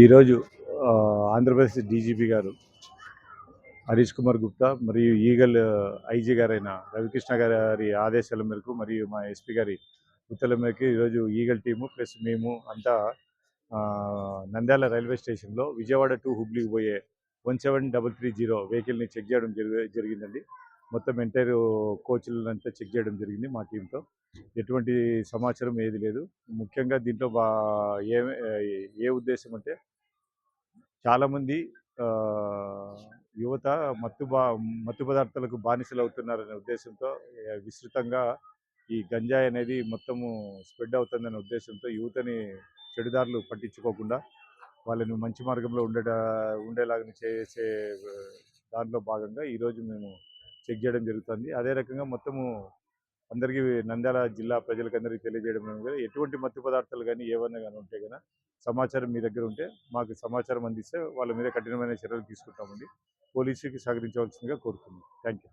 ఈరోజు ఆంధ్రప్రదేశ్ డీజీపీ గారు హరీష్ కుమార్ గుప్తా మరియు ఈగల్ ఐజీ గారైన రవికృష్ణ గారి ఆదేశాల మేరకు మరియు మా ఎస్పీ గారి ఉత్తర్వుల మేరకు ఈరోజు ఈగల్ టీము ప్లస్ మేము అంతా నంద్యాల రైల్వే స్టేషన్లో విజయవాడ టు హుబ్లీకి పోయే one seven double three zero వెహికల్ని చెక్ చేయడం జరిగిందండి. మొత్తం ఎంటైర్ కోచ్లంతా చెక్ చేయడం జరిగింది మా టీంతో. ఎటువంటి సమాచారం ఏది లేదు. ముఖ్యంగా దీంట్లో బా ఏ ఏ ఉద్దేశం అంటే చాలామంది యువత మత్తు బా మత్తు పదార్థాలకు బానిసలు అవుతున్నారనే ఉద్దేశంతో విస్తృతంగా ఈ గంజాయి అనేది మొత్తము స్ప్రెడ్ అవుతుందనే ఉద్దేశంతో యువతని చెడుదారులు పట్టించుకోకుండా వాళ్ళని మంచి మార్గంలో ఉండేట ఉండేలాగా చేసే దాంట్లో భాగంగా ఈరోజు మేము చెక్ చేయడం జరుగుతుంది. అదే రకంగా మొత్తము అందరికీ నంద్యాల జిల్లా ప్రజలకందరికీ తెలియజేయడం ఎటువంటి మత్తు పదార్థాలు కానీ ఏవైనా కానీ ఉంటే కనుక సమాచారం మీ దగ్గర ఉంటే మాకు సమాచారం అందిస్తే వాళ్ళ మీద కఠినమైన చర్యలు తీసుకుంటామండి. పోలీసుకి సహకరించవలసిందిగా కోరుతున్నాం థ్యాంక్ యూ